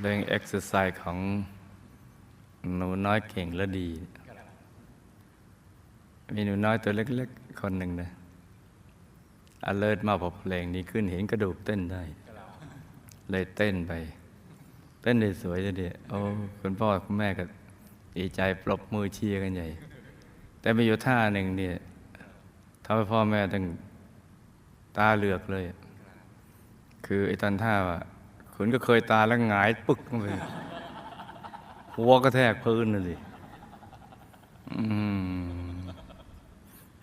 เรื่องเอ็กซ์ไซส์ของหนูน้อยเก่งและดี มีหนูน้อยตัวเล็กๆ คนหนึ่งนะอเลิศมากพอเพลงนี้ขึ้นเห็นกระดูกเต้นได้ เลยเต้นไป เต้นได้สวยจะดีโอ้คุณพ่อคุณแม่ก็ดีใจปรบมือเชียร์กันใหญ่ แต่มีอยู่ท่าหนึ่งเนี่ยทำให้พ่อแม่ต้องตาเหลือกเลย คือไอ้ตอนท่าว่า คุณก็เคยตาแล้วหงายปึกลงไปหัวก็แทกพื้นน่ะสิอืม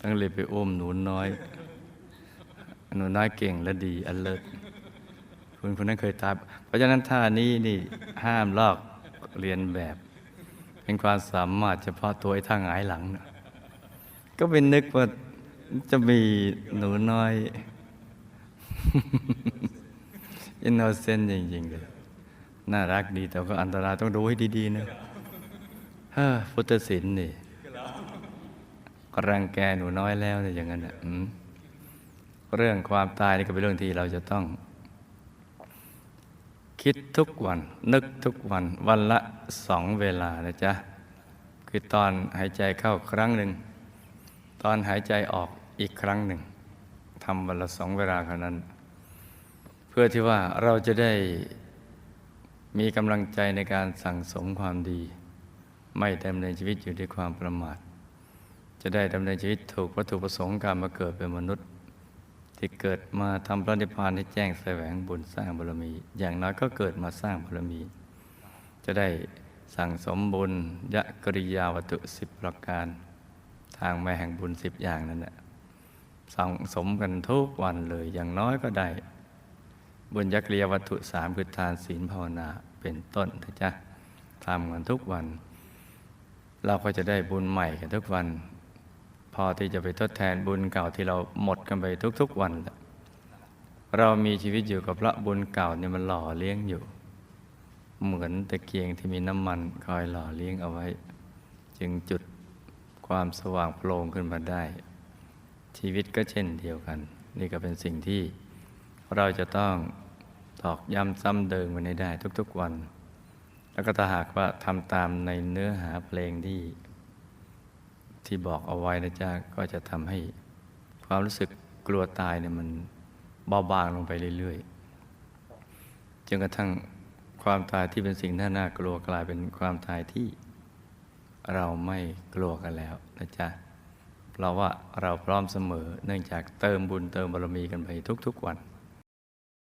ต้องเลยไปอุ้มหนูน้อย หนูน้อยเก่งและดีอันเลิศคุณคนนั้นเคยตาเพราะฉะนั้นท่านี้นี่ห้ามลอกเรียนแบบ เป็นความสามารถเฉพาะตัวไอ้ท่าหงายหลังนะก็เป็นนึกว่าจะมีหนูน้อย อินโนเซนต์จริงๆเลยน่ารักดีแต่ก็อันตรายต้องดูให้ดีๆนะเฮ้อพุทธศิลป์นี่กรังแกหนูน้อยแล้วเนี่ยอย่างนั้นอะอืมเรื่องความตายนี่ก็เป็นเรื่องที่เราจะต้อง คิดทุกวัน นึกทุกวัน วันละสองเวลานะจ๊ะ คือตอนหายใจเข้าครั้งหนึ่ง ตอนหายใจออกอีกครั้งหนึ่งทำวันละสองเวลาเท่านั้น พื่อที่ว่าเราจะได้มีกำลังใจในการสั่งสมความดี ไม่ดำเนินชีวิตอยู่ด้วยความประมาท จะได้ดำเนินชีวิตถูกวัตถุประสงค์การมาเกิดเป็นมนุษย์ ที่เกิดมาทำพระนิพพานให้แจ้งแสวงบุญสร้างบารมี อย่างน้อยก็เกิดมาสร้างบารมี จะได้สั่งสมบุญยะกริยาวัตถุสิบประการ ทางแม่แห่งบุญสิบอย่างนั้นแหละสั่งสมกันทุกวันเลยอย่างน้อยก็ได้ บุญยักริยาวัตถุสามคือทานศีลภาวนาเป็นต้นนะจ๊ะทำกันทุกวัน เราก็จะได้บุญใหม่กันทุกวัน พอที่จะไปทดแทนบุญเก่าที่เราหมดกันไปทุกๆวัน เรามีชีวิตอยู่กับพระบุญเก่าเนี่ยมันหล่อเลี้ยงอยู่ เหมือนตะเกียงที่มีน้ำมันคอยหล่อเลี้ยงเอาไว้ จึงจุดความสว่างโปร่งขึ้นมาได้ ชีวิตก็เช่นเดียวกัน นี่ก็เป็นสิ่งที่เราจะต้อง ตอกย้ำซ้ำเดิมมันให้ได้ทุกๆวัน แล้วก็ถ้าหากว่าทำตามในเนื้อหาเพลงที่ที่บอกเอาไว้นะจ๊ะก็จะทำให้ความรู้สึกกลัวตายเนี่ยมันเบาบางลงไปเรื่อยๆจนกระทั่งความตายที่เป็นสิ่งที่น่ากลัวกลายเป็นความตายที่เราไม่กลัวกันแล้วนะจ๊ะเพราะว่าเราพร้อมเสมอเนื่องจากเติมบุญเติมบารมีกันไปทุกๆวัน